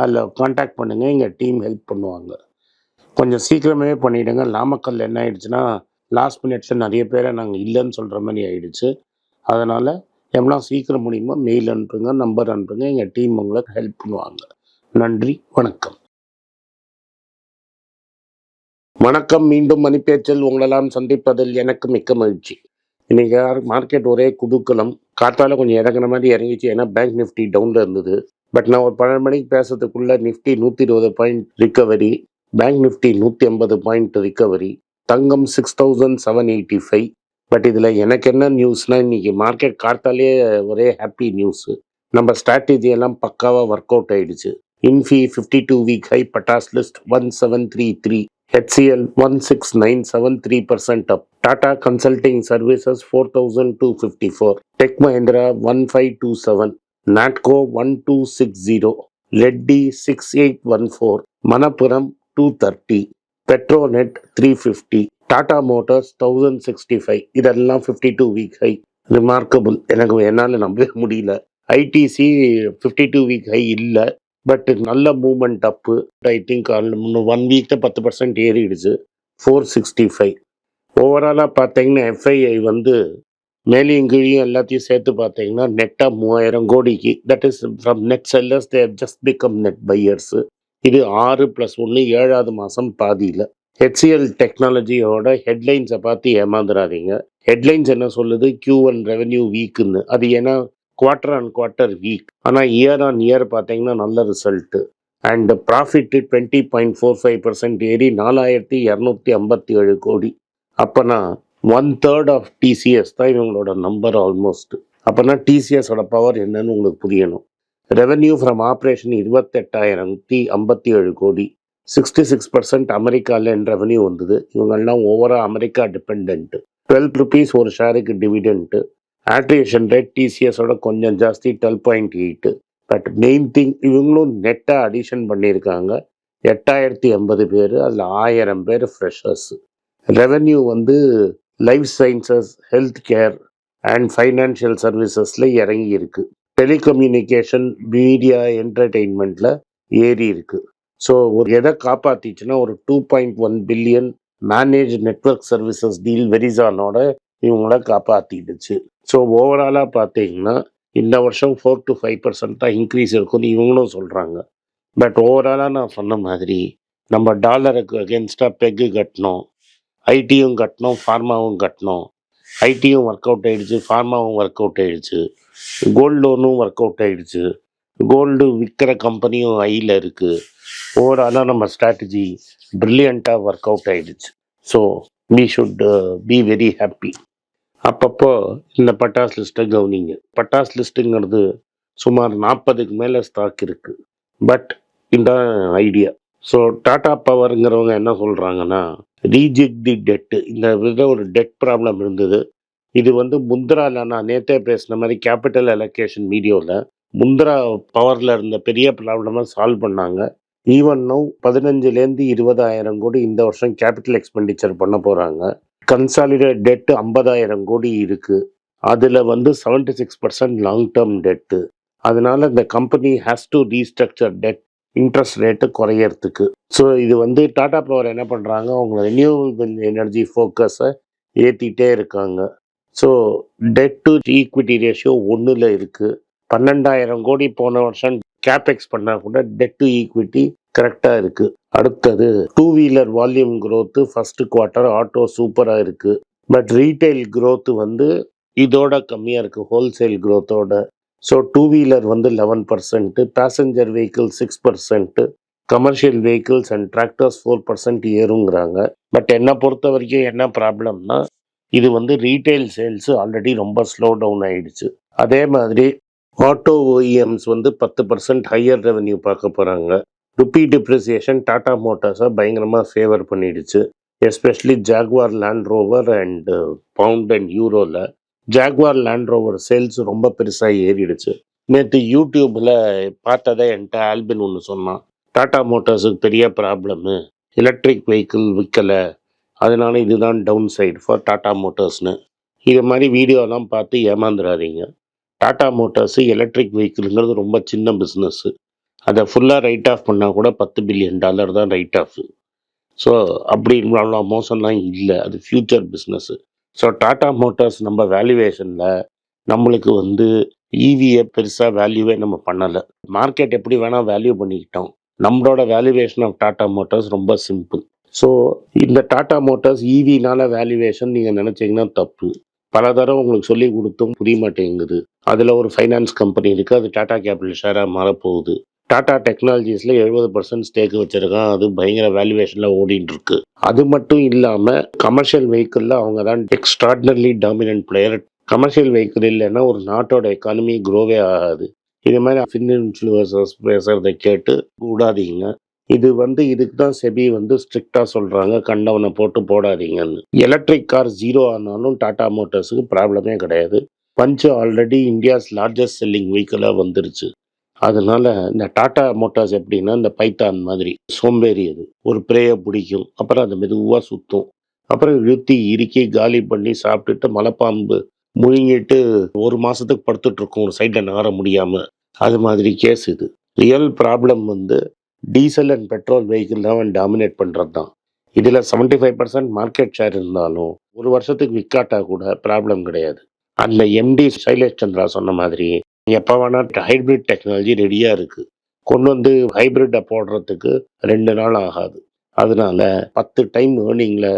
அதில் காண்டாக்ட் பண்ணுங்கள் எங்கள் டீம் ஹெல்ப் பண்ணுவாங்க. கொஞ்சம் சீக்கிரமே பண்ணிவிடுங்க நாமக்கல் என்ன ஆயிடுச்சுன்னா லாஸ்ட் மினிட்ஸில் நிறைய பேரை நாங்கள் இல்லைன்னு சொல்கிற மாதிரி ஆயிடுச்சு. அதனால் எவ்வளோ சீக்கிரம் முடியுமோ மெயில் அனுப்புங்க நம்பர் அனுப்புங்க எங்கள் டீம் உங்களுக்கு ஹெல்ப் பண்ணுவாங்க. நன்றி வணக்கம். வணக்கம் மீண்டும் மணிப்பேச்சில் உங்களெல்லாம் சந்திப்பதில் எனக்கு மிக்க மகிழ்ச்சி. இன்றைக்கி மார்க்கெட் ஒரே குதூக்கலம் காற்றால் கொஞ்சம் இறங்குற மாதிரி இறங்கிச்சு. ஏன்னா பேங்க் நிஃப்டி டவுனில் இருந்தது. பட் நான் ஒரு பன்னெண்டு மணிக்கு பேசுறதுக்குள்ள நிஃப்டி நூற்றி இருபது பாயிண்ட் ரிக்கவரி பேங்க் நிஃப்டி நூற்றி ஐம்பது point recovery Thangam six thousand seven eighty five but இதில் எனக்கு என்ன நியூஸ்னா இன்னைக்கு மார்க்கெட் காத்தாலே ஒரே ஹாப்பி நியூஸ் நம்ம ஸ்ட்ராட்டஜி எல்லாம் பக்காவாக ஒர்க் அவுட் ஆயிடுச்சு. Infy fifty two week high பட்டாஸ் list one seven three three HL one six nine seven three percent up Tata consulting services four thousand two fifty four tech Mahindra one five two seven Natco one two six zero லெட்டி six eight one four Manappuram two thirty Petronet three fifty Tata motors thousand sixty five இதெல்லாம் fifty two week high remarkable எனக்கு என்னால் நம்பவே முடியல. ITC fifty two week high இல்லை. But நல்ல moment அப்பு I think one வீக்கில் பத்து பர்சன்ட் ஏறிடுச்சு. ஃபோர் சிக்ஸ்டி ஃபைவ் ஓவராலாக பார்த்தீங்கன்னா எஃப்ஐஐ வந்து மேலையும் கீழையும் எல்லாத்தையும் சேர்த்து பார்த்தீங்கன்னா நெட்டாக மூவாயிரம் கோடிக்கு. That is from net sellers they've just become net buyers இது ஆறு ப்ளஸ் ஒன்று ஏழாவது மாதம் பாதியில். ஹெச்சிஎல் டெக்னாலஜியோட ஹெட்லைன்ஸை பார்த்து ஏமாந்துடாதீங்க ஹெட்லைன்ஸ் என்ன சொல்லுது? கியூ ஒன் ரெவன்யூ வீக்குன்னு அது ஏன்னா குவார்டர் ஆன் குவார்ட்டர் வீக் ஆனால் இயர் ஆன் இயர் பார்த்தீங்கன்னா நல்ல result and profit twenty point four five percent ஏறி நாலாயிரத்தி இரநூத்தி ஐம்பத்தி ஏழு கோடி. அப்போனா ஒன் தேர்ட் ஆஃப் டிசிஎஸ் தான் இவங்களோட நம்பர் ஆல்மோஸ்ட் அப்போனா டிசிஎஸோட பவர் என்னன்னு உங்களுக்கு புரியணும். ரெவென்யூ ஃப்ரம் ஆப்ரேஷன் இருபத்தெட்டாயிரத்தி ஐம்பத்தி ஏழு கோடி. சிக்ஸ்டி சிக்ஸ் பர்சன்ட் அமெரிக்காவில் ரெவென்யூ வந்தது. இவங்கெல்லாம் ஓவராக அமெரிக்கா டிபெண்ட்டு டுவெல் ருபீஸ் ஒரு ஷேருக்கு டிவிடெண்ட்டு ஆட்ரியேஷன் ரேட் டிசிஎஸோட கொஞ்சம் ஜாஸ்தி twelve point eight but main thing இவங்களும் நெட்டாக அடிஷன் பண்ணியிருக்காங்க. எட்டாயிரத்தி எண்பது பேர் அதில் ஆயிரம் பேர் ஃப்ரெஷர்ஸ் ரெவென்யூ வந்து life sciences health care and financial சர்வீசஸில் இறங்கி இருக்கு டெலிகம்யூனிகேஷன் மீடியா என்டர்டெயின்மெண்ட்டில் ஏறி இருக்குது ஸோ ஒரு எதை காப்பாற்றிச்சுன்னா ஒரு two point one billion manage network services deal வெரிசானோட இவங்கள காப்பாற்றிடுச்சு ஸோ ஓவராலாக பார்த்தீங்கன்னா இந்த வருஷம் ஃபோர் டு ஃபைவ் பர்சன்ட் தான் இன்க்ரீஸ் இருக்கும்னு இவங்களும் சொல்கிறாங்க பட் ஓவராலாக நான் சொன்ன மாதிரி நம்ம டாலருக்கு அகேன்ஸ்டாக பெக்கு கட்டணும் ஐடியும் கட்டணும் ஃபார்மாவும் கட்டணும் ஐடியும் ஒர்க் அவுட் ஆகிடுச்சு ஃபார்மாவும் ஒர்க் அவுட் ஆகிடுச்சு கோல்டு லோனும் ஒர்க் அவுட் ஆகிடுச்சு கோல்டு விற்கிற கம்பெனியும் ஐயில் இருக்குது ஓவராலாக நம்ம ஸ்ட்ராட்டஜி ப்ரில்லியண்ட்டாக ஒர்க் அவுட் ஆகிடுச்சு so we should be very happy அப்பப்போ இந்த பட்டாஸ் லிஸ்ட்டை கவனிங்க. பட்டாஸ் லிஸ்ட்டுங்கிறது சுமார் நாற்பதுக்கு மேலே ஸ்டாக் இருக்குது பட் இந்த ஐடியா ஸோ டாடா பவருங்கிறவங்க என்ன சொல்கிறாங்கன்னா ரீஜெக்ட் தி டெட்டு இந்த விதம் ஒரு டெட் ப்ராப்ளம் இருந்தது. இது வந்து முந்திரால நான் நேத்தே பேசின மாதிரி கேபிட்டல் அலோகேஷன் வீடியோவில் முந்திரா பவரில் இருந்த பெரிய ப்ராப்ளமாக சால்வ் பண்ணாங்க. ஈவன் நோ பதினஞ்சுலேருந்து இருபதாயிரம் கோடி இந்த வருஷம் கேபிட்டல் எக்ஸ்பெண்டிச்சர் பண்ண போகிறாங்க கன்சாலிடேட் டெட்டு ஐம்பதாயிரம் கோடி இருக்குது அதில் வந்து seventy six percent long term debt அதனால இந்த company has to restructure debt interest rate குறையறதுக்கு. So இது வந்து டாடா பவர் என்ன பண்ணுறாங்க அவங்க ரினியூவபிள் எனர்ஜி ஃபோக்கஸை ஏற்றிட்டே இருக்காங்க. So debt to equity ratio ஒன்றில் இருக்குது பன்னெண்டாயிரம் கோடி போன வருஷம் கேபெக்ஸ் பண்ணால் கூட டெட் டு ஈக்விட்டி கரெக்டாக இருக்குது அடுத்தது two wheeler volume growth first quarter auto சூப்பராக இருக்குது பட் ரீட்டைல் க்ரோத்து வந்து இதோட கம்மியாக இருக்குது ஹோல்சேல் க்ரோத்தோட ஸோ டூ வீலர் வந்து eleven percent passenger vehicle six percent commercial vehicles and tractors four percent ஏறுங்கிறாங்க. But என்னை பொறுத்த வரைக்கும் என்ன ப்ராப்ளம்னா இது வந்து ரீட்டைல் சேல்ஸ் ஆல்ரெடி ரொம்ப ஸ்லோ டவுன் ஆயிடுச்சு. அதே மாதிரி ஆட்டோ ஓஇஎம்ஸ் வந்து பத்து பர்சன்ட் ஹையர் ரெவென்யூ பார்க்க போகிறாங்க ருப்பி டிப்ரிசியேஷன் டாடா மோட்டார்ஸை பயங்கரமாக ஃபேவர் பண்ணிடுச்சு. Especially Jaguar Land Rover and pound and யூரோவில் Jaguar Land Rover sales ரொம்ப பெருசாக ஏறிடுச்சு. நேற்று யூடியூப்பில் பார்த்ததை என்கிட்ட ஆல்பின் ஒன்று சொன்னான். டாடா மோட்டார்ஸுக்கு பெரிய ப்ராப்ளமு எலக்ட்ரிக் வெஹிக்கிள் விற்கலை அதனால இதுதான் டவுன் சைடு ஃபார் டாடா மோட்டார்ஸ்னு இது மாதிரி வீடியோலாம் பார்த்து ஏமாந்துடாதீங்க டாடா மோட்டார்ஸு எலக்ட்ரிக் வெஹிக்கிள்ங்கிறது ரொம்ப சின்ன பிஸ்னஸ்ஸு அதை ஃபுல்லாக ரைட் ஆஃப் பண்ணால் கூட பத்து பில்லியன் டாலர் தான் ரைட் ஆஃப் ஸோ அப்படி மோசம்லாம் இல்லை. அது future business so Tata motors நம்ம வேல்யூவேஷனில் நம்மளுக்கு வந்து ஈவியை பெருசாக வேல்யூவே நம்ம பண்ணலை. மார்க்கெட் எப்படி வேணால் வேல்யூ பண்ணிக்கிட்டோம். நம்மளோட வேல்யூவேஷன் ஆஃப் டாடா மோட்டார்ஸ் ரொம்ப சிம்பிள் ஸோ இந்த டாடா மோட்டார்ஸ் ஈவினால வேல்யூவேஷன் நீங்கள் நினச்சிங்கன்னா தப்பு. பல தடவை உங்களுக்கு சொல்லி கொடுத்தும் புரிய மாட்டேங்குது. அதில் ஒரு ஃபைனான்ஸ் கம்பெனி இருக்குது அது டாடா கேபிட்டல் ஷேராக மாறப்போகுது. டாடா டெக்னாலஜிஸில் எழுபது பர்சன்ட் ஸ்டேக் வச்சிருக்கான். அது பயங்கர வேல்யூவேஷனில் ஓடிட்டு இருக்கு அது மட்டும் இல்லாமல் கமர்ஷியல் வெஹிக்கிளில் அவங்க தான் extraordinarily dominant player commercial vehicle இல்லைன்னா ஒரு நாட்டோட எக்கானமி க்ரோவே ஆகாது. இது மாதிரி ஃபின் இன்ஃப்ளூயன்சர்ஸ் பேசுகிறத கேட்டு கூடாதீங்க. இது வந்து இதுக்கு தான் செபி வந்து ஸ்ட்ரிக்டாக சொல்கிறாங்க கண்டவனை போட்டு போடாதீங்கன்னு. எலக்ட்ரிக் கார் ஜீரோ ஆனாலும் டாடா மோட்டர்ஸுக்கு ப்ராப்ளமே கிடையாது. Punch already India's largest selling வெஹிக்கிளாக வந்துருச்சு. அதனால இந்த டாடா மோட்டார்ஸ் எப்படின்னா இந்த பைத்தான் மாதிரி சோம்பேறி அது. ஒரு பிரேயை பிடிக்கும் அப்புறம் அது மெதுவாக சுற்றும் அப்புறம் இழுத்தி இறுக்கி காலி பண்ணி சாப்பிட்டுட்டு மலைப்பாம்பு முழுங்கிட்டு ஒரு மாதத்துக்கு படுத்துட்டு இருக்கும் ஒரு சைடில் நகர முடியாமல் அது மாதிரி கேஸ் இது. ரியல் ப்ராப்ளம் வந்து டீசல் அண்ட் பெட்ரோல் வெஹிக்கிள் தான் அவன் டாமினேட் பண்ணுறது தான். இதில் seventy five percent market share இருந்தாலும் ஒரு வருஷத்துக்கு விற்காட்டா கூட ப்ராப்ளம் கிடையாது. அந்த எம்டி சைலேஷ் சந்திரா சொன்ன மாதிரி எப்போ வேணால் ஹைப்ரிட் டெக்னாலஜி ரெடியாக இருக்குது கொண்டு வந்து ஹைப்ரிட்டை போடுறதுக்கு ரெண்டு நாள் ஆகாது. அதனால பத்து டைம் ஏர்னிங்கில்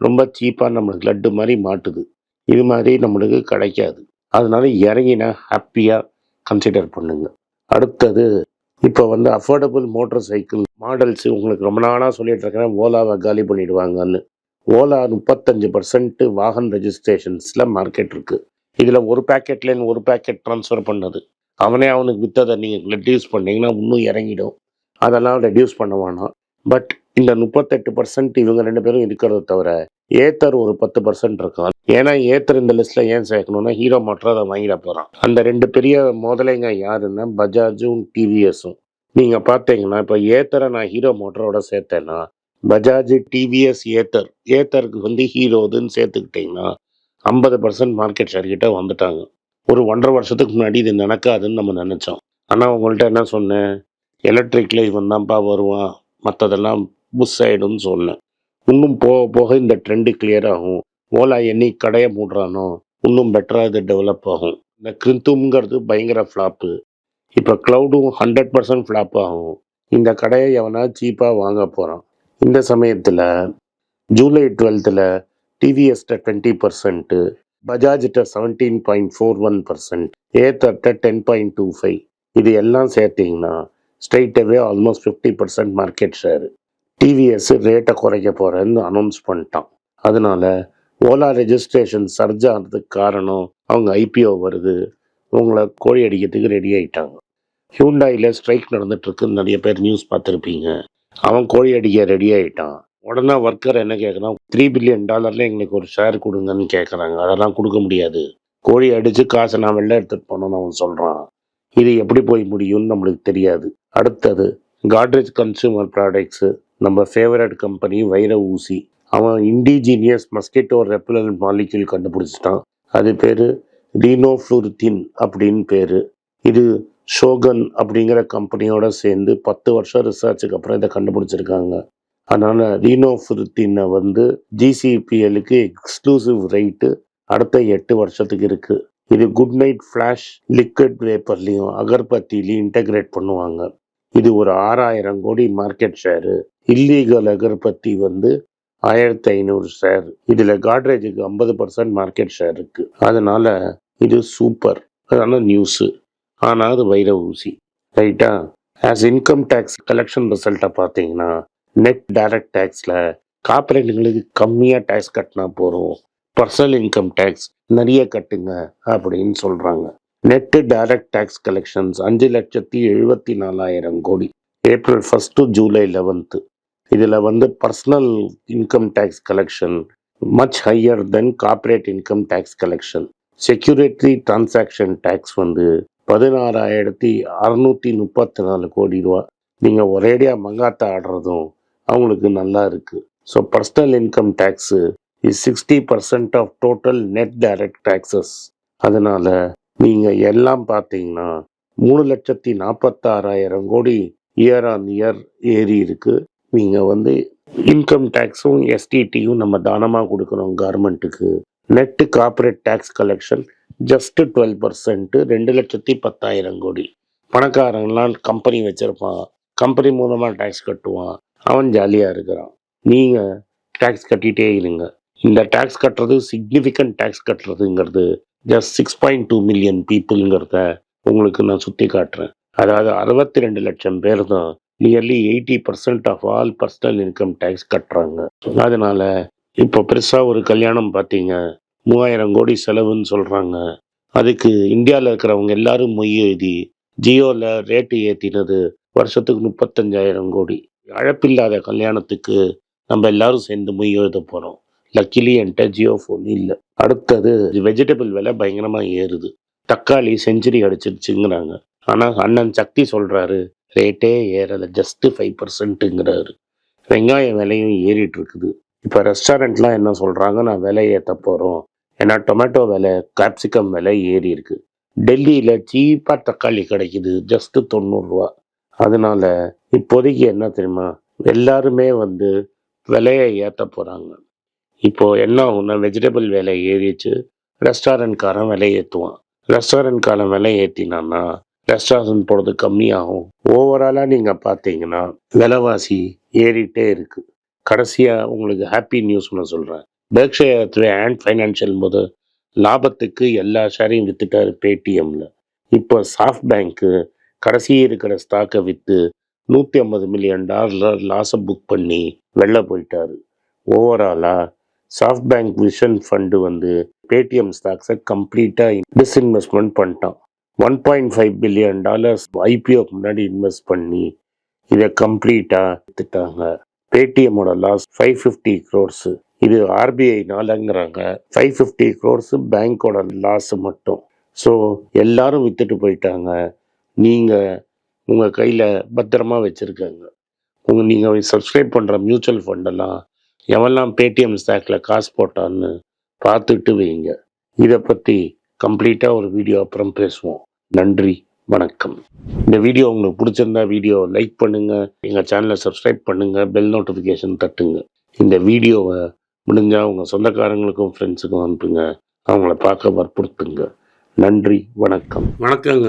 ரொம்ப சீப்பாக நம்மளுக்கு லட்டு மாதிரி மாட்டுது. இது மாதிரி நம்மளுக்கு கிடைக்காது. அதனால இறங்கினா ஹாப்பியாக கன்சிடர் பண்ணுங்க. அடுத்தது இப்போ வந்து அஃபோர்டபுள் மோட்டர் சைக்கிள் மாடல்ஸ் உங்களுக்கு ரொம்ப நாளாக சொல்லிட்டு இருக்கிறேன். ஓலாவை காலி பண்ணிடுவாங்கன்னு. ஓலா முப்பத்தஞ்சு பர்சன்ட் வாகன் ரெஜிஸ்ட்ரேஷன்ஸில் மார்க்கெட் இருக்குது இதில் ஒரு பேக்கெட்லேருந்து ஒரு பேக்கெட் ட்ரான்ஸ்ஃபர் பண்ணது. அவனே அவனுக்கு விற்றதை நீங்கள் ரெடியூஸ் பண்ணீங்கன்னா இன்னும் இறங்கிடும். அதெல்லாம் ரெடியூஸ் பண்ண வேணாம். பட் இந்த முப்பத்தெட்டு பர்சன்ட் இவங்க ரெண்டு பேரும் இருக்கிறத தவிர ஏத்தர் ஒரு பத்து பர்சன்ட் இருக்கான். ஏன்னா ஏத்தர் இந்த லிஸ்ட்ல ஏன் சேர்க்கணும்னா ஹீரோ மட்டும் அதை வாங்கிட போறான். அந்த ரெண்டு பெரிய முதலைங்க யாருன்னா பஜாஜும் டிவிஎஸும் நீங்க பார்த்தீங்கன்னா இப்போ ஏத்தரை நான் ஹீரோ மோட்டரோட சேர்த்தேன்னா பஜாஜ் டிவிஎஸ் ஏத்தர். ஏத்தருக்கு வந்து ஹீரோதுன்னு சேர்த்துக்கிட்டிங்கன்னா ஐம்பது பர்சன்ட் மார்க்கெட் ஷேர் கிட்ட வந்துட்டாங்க. ஒரு ஒன்றரை வருஷத்துக்கு முன்னாடி இது நடக்காதுன்னு நம்ம நினச்சோம். ஆனால் உங்கள்கிட்ட என்ன சொன்னேன்? எலக்ட்ரிக்ல இவன் தான்ப்பா வருவான். மற்றதெல்லாம் புஷ் ஆகிடும்னு சொன்னேன். இன்னும் போக போக இந்த ட்ரெண்டு கிளியர் ஆகும். ஓலா என்னைக்கு கடையை மூடுறானோ? இன்னும் பெட்டராக இது டெவலப் ஆகும். இந்த கிரிந்தும்ங்கிறது பயங்கர ஃப்ளாப்பு இப்போ க்ளவுடும் ஹண்ட்ரட் பர்சன்ட் ஃப்ளாப் ஆகும். இந்த கடையை எவனா சீப்பாக வாங்க போகிறான் இந்த சமயத்தில் ஜூலை டுவெல்த்தில் டிவிஎஸ்ட twenty percent பஜாஜிட்ட seventeen point four one percent ஏத்தர்ட்ட ten point two five இது எல்லாம் சேர்த்தீங்கன்னா ஸ்ட்ரைட்டாகவே almost fifty percent market share TVS ரேட்டை குறைக்க போகிறேன்னு அனௌன்ஸ் பண்ணிட்டான். அதனால ஓலா ரெஜிஸ்ட்ரேஷன் சர்ஜ் ஆகிறதுக்கு காரணம் அவங்க ஐபிஓ வருது. உங்களை கோழி அடிக்கிறதுக்கு ரெடி ஆகிட்டாங்க ஹியூண்டாயில் ஸ்ட்ரைக் நடந்துட்டு இருக்குன்னு நிறைய பேர் நியூஸ் பார்த்துருப்பீங்க. அவன் கோழி அடிக்க ரெடி ஆகிட்டான் உடனே ஒர்க்கர் என்ன கேட்குறான் த்ரீ பில்லியன் டாலர்ல எங்களுக்கு ஒரு ஷேர் கொடுங்கன்னு கேட்குறாங்க அதெல்லாம் கொடுக்க முடியாது. கோழி அடித்து காசை நான் வெளில எடுத்துகிட்டு போனோன்னு அவன் சொல்கிறான் இது எப்படி போய் முடியும்னு நம்மளுக்கு தெரியாது. அடுத்தது காட்ரேஜ் கன்சூமர் ப்ராடக்ட்ஸு நம்ம ஃபேவரட் கம்பெனி வைர ஊசி. அவன் இண்டிஜீனியஸ் மஸ்கிட்டோ ரெப்பலன் மாலிக்யூல் கண்டுபிடிச்சிட்டான். அது பேர் ரீனோஃப்ளூரித்தின் அப்படின்னு பேர். இது ஷோகன் அப்படிங்கிற கம்பெனியோட சேர்ந்து பத்து வருஷம் ரிசர்ச்சுக்கு அப்புறம் இதை கண்டுபிடிச்சிருக்காங்க. அதனால ரீனோஃப்ளூரித்தினை வந்து ஜிசிபிஎலுக்கு எக்ஸ்க்ளூசிவ் ரைட்டு அடுத்த எட்டு வருஷத்துக்கு இருக்குது இது குட் நைட் ஃப்ளாஷ் லிக்விட் வேப்பர்லையும் அகர்பத்திலையும் இன்டகிரேட் பண்ணுவாங்க. இது ஒரு ஆறாயிரம் கோடி மார்க்கெட் ஷேரு இல்லீகல் அகர்பத்தி வந்து ஆயிரத்தி ஐநூறு ஷேர் இதில் காட்ரேஜுக்கு ஐம்பது பர்சன்ட் மார்க்கெட் ஷேர் இருக்குது அதனால் இது சூப்பர் அதான நியூஸு ஆனா அது வைர ஊசி ரைட்டா ஆஸ் இன்கம் டேக்ஸ் கலெக்ஷன் ரிசல்ட்டை பார்த்தீங்கன்னா நெட் டைரக்ட் டேக்ஸ்ல கார்பரேட்டுங்களுக்கு கம்மியாக டேக்ஸ் கட்டினா போகிறோம் பர்சனல் இன்கம் டேக்ஸ் நிறைய கட்டுங்க அப்படின்னு சொல்றாங்க. நெட்டு டைரக்ட் டேக்ஸ் கலெக்ஷன்ஸ் அஞ்சு லட்சத்தி எழுபத்தி நாலாயிரம் கோடி. ஏப்ரல் ஃபஸ்ட்டு ஜூலை லெவன்த்து இதில் வந்து personal income tax collection much higher than corporate income tax collection security transaction tax வந்து பதினாறாயிரத்தி அறநூற்றி முப்பத்தி நாலு கோடி ரூபா. நீங்கள் ஒரேடியாக மங்காத்தா ஆடுறதும் அவங்களுக்கு நல்லா இருக்குது so personal income tax is sixty percent of total net direct taxes அதனால் நீங்கள் எல்லாம் பார்த்தீங்கன்னா மூணு லட்சத்தி நாற்பத்தாறாயிரம் கோடி இயர் ஆன் இயர் ஏறி இருக்கு. நீங்கள் வந்து இன்கம் டேக்ஸும் எஸ்டிடியும் நம்ம தானமாக கொடுக்குறோம் கவர்மெண்ட்டுக்கு net corporate tax collection just twelve percent ரெண்டு லட்சத்தி பத்தாயிரம் கோடி. பணக்காரங்களாம் கம்பெனி வச்சுருப்பான். கம்பெனி மூலமாக டேக்ஸ் கட்டுவான். அவன் ஜாலியாக இருக்கிறான். நீங்கள் டேக்ஸ் கட்டிகிட்டே இருங்க. இந்த டேக்ஸ் கட்டுறது significant tax கட்டுறதுங்கிறது just six point two million பீப்புளுங்கிறத உங்களுக்கு நான் சுற்றி காட்டுறேன். அதாவது அறுபத்தி ரெண்டு லட்சம் பேர் தான் nearly eighty percent of all personal income tax கட்டுறாங்க. அதனால் இப்போ பெருசாக ஒரு கல்யாணம் பார்த்தீங்க. மூவாயிரம் கோடி செலவுன்னு சொல்கிறாங்க அதுக்கு இந்தியாவில் இருக்கிறவங்க எல்லாரும் மொய் எழுதி ஜியோவில் ரேட்டு ஏற்றினது வருஷத்துக்கு முப்பத்தஞ்சாயிரம் கோடி. அழப்பில்லாத கல்யாணத்துக்கு நம்ம எல்லாரும் சேர்ந்து மொய் எழுத போகிறோம் லக்கிலி என்கிட்ட ஜியோ ஃபோன் இல்லை. அடுத்தது வெஜிடபிள் விலை பயங்கரமாக ஏறுது. தக்காளி செஞ்சுரி அடிச்சிருச்சுங்கிறாங்க. ஆனால் அண்ணன் சக்தி சொல்கிறாரு ரேட்டே ஏறலை ஜஸ்ட்டு ஃபைவ் பர்சன்ட்டுங்கிறாரு வெங்காய விலையும் ஏறிட்டு இருக்குது. இப்போ ரெஸ்டாரண்ட்லாம் என்ன சொல்கிறாங்க நான் விலை ஏற்ற போகிறோம் ஏன்னா டொமேட்டோ விலை கேப்சிகம் விலை ஏறி இருக்குது டெல்லியில் சீப்பாக தக்காளி கிடைக்குது ஜஸ்ட்டு தொண்ணூறுரூவா அதனால இப்போதைக்கு என்ன தெரியுமா? எல்லாருமே வந்து விலையை ஏற்ற போகிறாங்க இப்போ என்ன ஆகும்னா வெஜிடபிள் விலை ஏறிச்சு ரெஸ்டாரண்ட்காரன் விலை ஏற்றுவான் ரெஸ்டாரண்ட்காரன் விலை ஏற்றினான்னா ரெஸ்டாரண்ட் போகிறது கம்மியாகும். ஓவராலாக நீங்கள் பார்த்தீங்கன்னா விலைவாசி ஏறிட்டே இருக்குது கடைசியாக உங்களுக்கு ஹாப்பி நியூஸ் ஒன்று சொல்கிறேன் பெர்க்ஷயர் அண்ட் ஃபைனான்ஷியல் போது லாபத்துக்கு எல்லா ஷேரையும் வித்துட்டாரு பேடிஎம்ல இப்போ சாஃப்ட் பேங்க்கு கடைசி இருக்கிற ஸ்டாக்கை விற்று நூற்றி ஐம்பது மில்லியன் டாலர் லாஸை புக் பண்ணி வெளில போயிட்டார். ஓவராலாக சாஃப்ட் பேங்க் விஷன் ஃபண்டு வந்து பேடிஎம் ஸ்டாக்ஸை கம்ப்ளீட்டாக டிஸ்இன்வெஸ்ட்மெண்ட் பண்ணிட்டான். One point five billion dollars ஐபிஓக்கு முன்னாடி இன்வெஸ்ட் பண்ணி இதை கம்ப்ளீட்டாக எடுத்துட்டாங்க பேடிஎம்மோட லாஸ் ஃபைவ் ஃபிஃப்டி க்ரோர்ஸு இது ஆர்பிஐனாலங்கிறாங்க ஃபைவ் ஃபிஃப்டி க்ரோர்ஸு பேங்க்கோட லாஸ் மட்டும். ஸோ எல்லாரும் வித்துட்டு போயிட்டாங்க. நீங்கள் உங்கள் கையில் பத்திரமா வச்சுருக்கங்க. உங்கள் நீங்கள் சப்ஸ்கிரைப் பண்ணுற மியூச்சுவல் ஃபண்டெல்லாம் எவெல்லாம் பேடிஎம் ஸ்டாக்கில் காசு போட்டான்னு பார்த்துட்டு வைங்க. இதை பற்றி கம்ப்ளீட்டாக ஒரு வீடியோ அப்புறம் பேசுவோம். நன்றி வணக்கம். இந்த வீடியோ உங்களுக்கு பிடிச்சிருந்தா வீடியோ லைக் பண்ணுங்கள் எங்கள் சேனலை சப்ஸ்கிரைப் பண்ணுங்கள் பெல் நோட்டிஃபிகேஷன் தட்டுங்க. இந்த வீடியோவை முடிஞ்சால் உங்கள் சொந்தக்காரங்களுக்கும் ஃப்ரெண்ட்ஸுக்கும் அனுப்புங்க. அவங்கள பார்க்க வற்புறுத்துங்க. நன்றி வணக்கம். வணக்கங்க.